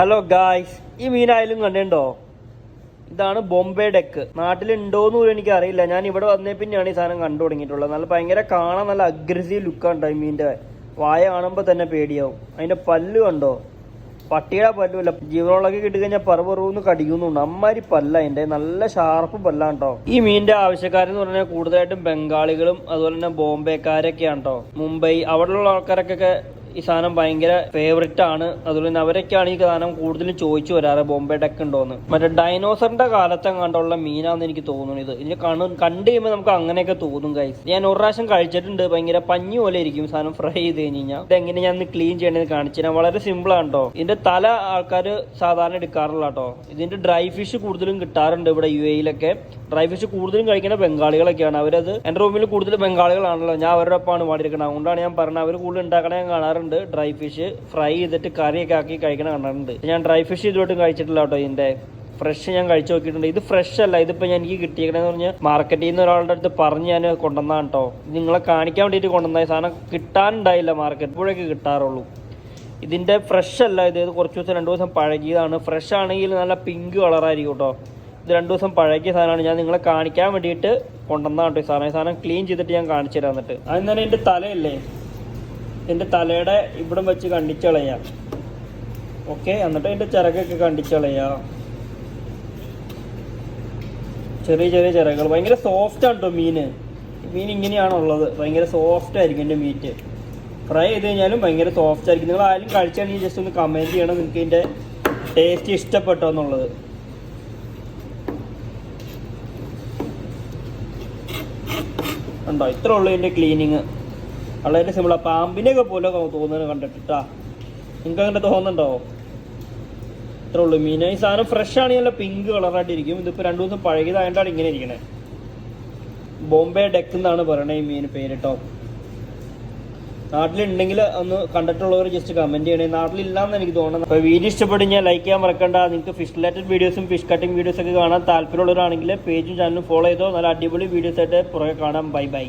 Hello guys ഈ മീനായാലും കണ്ടിട്ടുണ്ടോ? ഇതാണ് ബോംബെ ഡെക്ക് നാട്ടിലുണ്ടോന്ന് പോലും എനിക്ക് അറിയില്ല ഞാൻ ഇവിടെ വന്നേ പിന്നെയാണ് ഈ സാധനം കണ്ടു തുടങ്ങിയിട്ടുള്ളത്. നല്ല ഭയങ്കര കാണാൻ നല്ല അഗ്രസീവ് ലുക്കാണ് ഈ മീന്റെ. വായ കാണുമ്പോൾ തന്നെ പേടിയാവും. അതിന്റെ പല്ല് കണ്ടോ? പട്ടിയുടെ പല്ലുമില്ല. ജീവനോളൊക്കെ കിട്ടിക്കഴിഞ്ഞാൽ പറവറൂന്ന് കടിക്കുന്നുണ്ട്. അമ്മാരി പല്ല അതിന്റെ. നല്ല ഷാർപ്പ് പല്ലാണ് കേട്ടോ ഈ മീനിന്റെ ആവശ്യക്കാരെന്ന് പറഞ്ഞാൽ കൂടുതലായിട്ടും ബംഗാളികളും അതുപോലെ തന്നെ ബോംബെക്കാരൊക്കെയാണ് കേട്ടോ മുംബൈ അവിടെയുള്ള ആൾക്കാരൊക്കെ ഈ സാധനം ഭയങ്കര ഫേവറേറ്റ് ആണ്. അതുപോലെ തന്നെ അവരൊക്കെയാണ് ഈ സാധനം കൂടുതലും ചോദിച്ചു വരാറ്. ബോംബെ ഡെക്ക് ഉണ്ടോന്ന്. മറ്റേ ഡൈനോസറിന്റെ കാലത്തെ കണ്ടുള്ള മീനാന്ന് എനിക്ക് തോന്നുന്നു ഇത്. ഇതിന് കണ്ണു കണ്ടു കഴിയുമ്പോൾ നമുക്ക് അങ്ങനെയൊക്കെ തോന്നും കൈസ് ഞാൻ ഒരു പ്രാവശ്യം കഴിച്ചിട്ടുണ്ട്. ഭയങ്കര പഞ്ഞി പോലെ ഇരിക്കും സാധനം ഫ്രൈ ചെയ്ത് കഴിഞ്ഞ് കഴിഞ്ഞാൽ ഇതെങ്ങനെ ഞാൻ ക്ലീൻ ചെയ്യണമെന്ന് കാണിച്ചു തരാം. വളരെ സിമ്പിൾ ആണ് ഇതിന്റെ തല ആൾക്കാർ സാധാരണ എടുക്കാറില്ല കേട്ടോ ഇതിന്റെ ഡ്രൈ ഫിഷ് കൂടുതലും കിട്ടാറുണ്ട് ഇവിടെ യു എയിലൊക്കെ ഡ്രൈ ഫിഷ് കൂടുതലും കഴിക്കുന്ന ബംഗാളികളൊക്കെയാണ്. അവരത് എന്റെ റൂമിൽ കൂടുതൽ ബംഗാളികളാണല്ലോ. ഞാൻ അവരുടെ ഒപ്പമാണ് പാടിയിരിക്കുന്നത് അതുകൊണ്ടാണ് ഞാൻ പറഞ്ഞത് അവർ കൂടുതൽ ഉണ്ടാക്കണ ഞാൻ കാണാറുണ്ട്. ഡ്രൈ ഫിഷ് ഫ്രൈ ചെയ്തിട്ട് കറിയൊക്കെ ആക്കി കഴിക്കണ കാണാറുണ്ട് ഞാൻ ഡ്രൈ ഫിഷ് ഇതുവായിട്ടും കഴിച്ചിട്ടില്ല കേട്ടോ ഇതിന്റെ ഫ്രഷ് ഞാൻ കഴിച്ചു നോക്കിയിട്ടുണ്ട്. ഇത് ഫ്രഷ് അല്ല. ഇതിപ്പോ ഞാൻ എനിക്ക് കിട്ടിയേക്കണെന്ന് പറഞ്ഞ് മാർക്കറ്റിൽ നിന്ന് ഒരാളുടെ അടുത്ത് പറഞ്ഞ് ഞാൻ കൊണ്ടുവന്നാണ് കേട്ടോ. നിങ്ങളെ കാണിക്കാൻ വേണ്ടിയിട്ട് കൊണ്ടുവന്ന സാധനം കിട്ടാനുണ്ടായില്ല മാർക്കറ്റ് ഇപ്പോഴൊക്കെ കിട്ടാറുള്ളൂ. ഇതിന്റെ ഫ്രഷ് അല്ല. ഇത് കുറച്ച് ദിവസം രണ്ട് ദിവസം പഴകിയതാണ്. ഫ്രഷ് ആണെങ്കിൽ നല്ല പിങ്ക് കളറായിരിക്കും കേട്ടോ. ഇത് രണ്ട് ദിവസം പഴകിയ സാധനമാണ്. ഞാൻ നിങ്ങളെ കാണിക്കാൻ വേണ്ടിയിട്ട് കൊണ്ടുവന്നാണ് കേട്ടോ ഈ സാധനം. ഈ സാധനം ക്ലീൻ ചെയ്തിട്ട് ഞാൻ കാണിച്ചു തരാം എന്നിട്ട്. അതിന് തന്നെ എന്റെ തലയല്ലേ? എന്റെ തലയുടെ ഇവിടം വെച്ച് കണ്ടിച്ചളയാ ഓക്കെ എന്നിട്ട് എന്റെ ചിറകൊക്കെ കണ്ടിച്ച് കളയാം. ചെറിയ ചെറിയ ചിറകൾ ഭയങ്കര സോഫ്റ്റ് ആണ് കേട്ടോ മീന് മീൻ ഇങ്ങനെയാണുള്ളത്. ഭയങ്കര സോഫ്റ്റ് ആയിരിക്കും എന്റെ മീറ്റ്. ഫ്രൈ ചെയ്ത് കഴിഞ്ഞാലും ഭയങ്കര സോഫ്റ്റ് ആയിരിക്കും. നിങ്ങൾ ആരും കഴിച്ചാണെങ്കിൽ ജസ്റ്റ് ഒന്ന് കമന്റ് ചെയ്യണം. നിങ്ങൾക്ക് ഇതിന്റെ ടേസ്റ്റ് ഇഷ്ടപ്പെട്ടോ എന്നുള്ളത്. ഉണ്ടോ ഇത്ര ഉള്ളൂ ഇതിന്റെ ക്ലീനിങ് വളരെ സിമ്പിൾ ആ. പാമ്പിനെയൊക്കെ പോലെ തോന്നുന്നത് കണ്ടിട്ടാ നിങ്ങൾക്ക് അങ്ങനെ തോന്നുന്നുണ്ടോ? ഇത്ര ഉള്ളൂ. മീൻ. ഈ സാധനം ഫ്രഷ് ആണ് നല്ല പിങ്ക് കളറായിട്ടിരിക്കും ഇതിപ്പോൾ രണ്ടു ദിവസം പഴകിയതായതുകൊണ്ടാണ് ഇങ്ങനെ ഇരിക്കണേ. ബോംബെ ഡെക്ക് എന്നാണ് പറയണേ ഈ മീൻ പേര് നാട്ടിലുണ്ടെങ്കിൽ ഒന്ന് കണ്ടിട്ടുള്ളവർ ജസ്റ്റ് കമന്റ് ചെയ്യണേ. നാട്ടിലില്ലാന്ന് എനിക്ക് തോന്നുന്നു. അപ്പോൾ വീഡിയോ ഇഷ്ടപ്പെട്ട് ഞാൻ ലൈക്ക് ചെയ്യാൻ മറക്കണ്ട. നിങ്ങൾക്ക് ഫിഷ് റിലേറ്റഡ് വീഡിയോസും ഫിഷ് കട്ടിംഗ് വീഡിയോസ് ഒക്കെ കാണാൻ താല്പര്യമുള്ളവരാണെങ്കിൽ പേജും ചാനലും ഫോളോ ചെയ്തോ. നല്ല അടിപൊളി വീഡിയോസ് ആയിട്ട് പുറകെ കാണാം. Bye bye